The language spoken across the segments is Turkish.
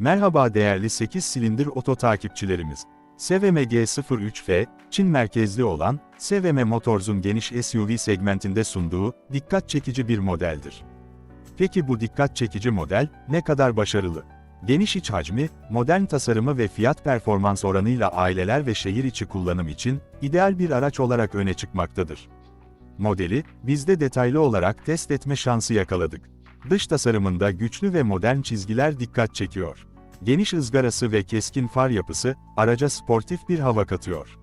Merhaba değerli 8 silindir oto takipçilerimiz. SVM G03F, Çin merkezli olan, SVM Motors'un geniş SUV segmentinde sunduğu, dikkat çekici bir modeldir. Peki bu dikkat çekici model, ne kadar başarılı? Geniş iç hacmi, modern tasarımı ve fiyat performans oranıyla aileler ve şehir içi kullanım için, ideal bir araç olarak öne çıkmaktadır. Modeli, biz de detaylı olarak test etme şansı yakaladık. Dış tasarımında güçlü ve modern çizgiler dikkat çekiyor. Geniş ızgarası ve keskin far yapısı, araca sportif bir hava katıyor.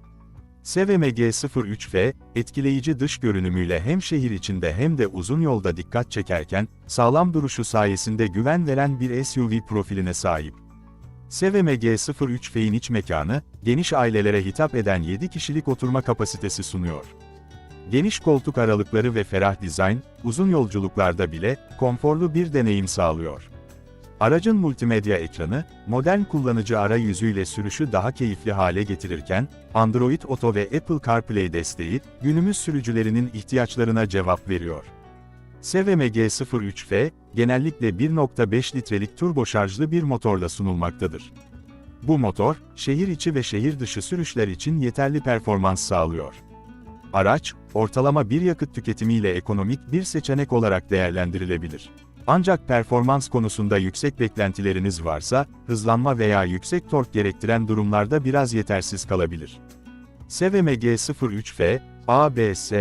SVM G03F, etkileyici dış görünümüyle hem şehir içinde hem de uzun yolda dikkat çekerken, sağlam duruşu sayesinde güven veren bir SUV profiline sahip. SVM G03F'in iç mekanı, geniş ailelere hitap eden 7 kişilik oturma kapasitesi sunuyor. Geniş koltuk aralıkları ve ferah dizayn, uzun yolculuklarda bile konforlu bir deneyim sağlıyor. Aracın multimedya ekranı, modern kullanıcı arayüzüyle sürüşü daha keyifli hale getirirken, Android Auto ve Apple CarPlay desteği, günümüz sürücülerinin ihtiyaçlarına cevap veriyor. SVM G03F, genellikle 1.5 litrelik turbo şarjlı bir motorla sunulmaktadır. Bu motor, şehir içi ve şehir dışı sürüşler için yeterli performans sağlıyor. Araç, ortalama bir yakıt tüketimiyle ekonomik bir seçenek olarak değerlendirilebilir. Ancak performans konusunda yüksek beklentileriniz varsa, hızlanma veya yüksek tork gerektiren durumlarda biraz yetersiz kalabilir. SVM G03F, ABS,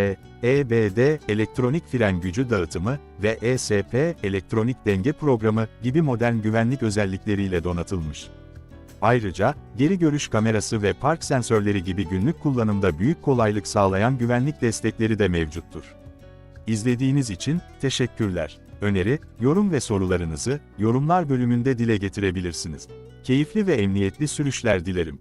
EBD elektronik fren gücü dağıtımı ve ESP elektronik denge programı gibi modern güvenlik özellikleriyle donatılmış. Ayrıca, geri görüş kamerası ve park sensörleri gibi günlük kullanımda büyük kolaylık sağlayan güvenlik destekleri de mevcuttur. İzlediğiniz için teşekkürler. Öneri, yorum ve sorularınızı yorumlar bölümünde dile getirebilirsiniz. Keyifli ve emniyetli sürüşler dilerim.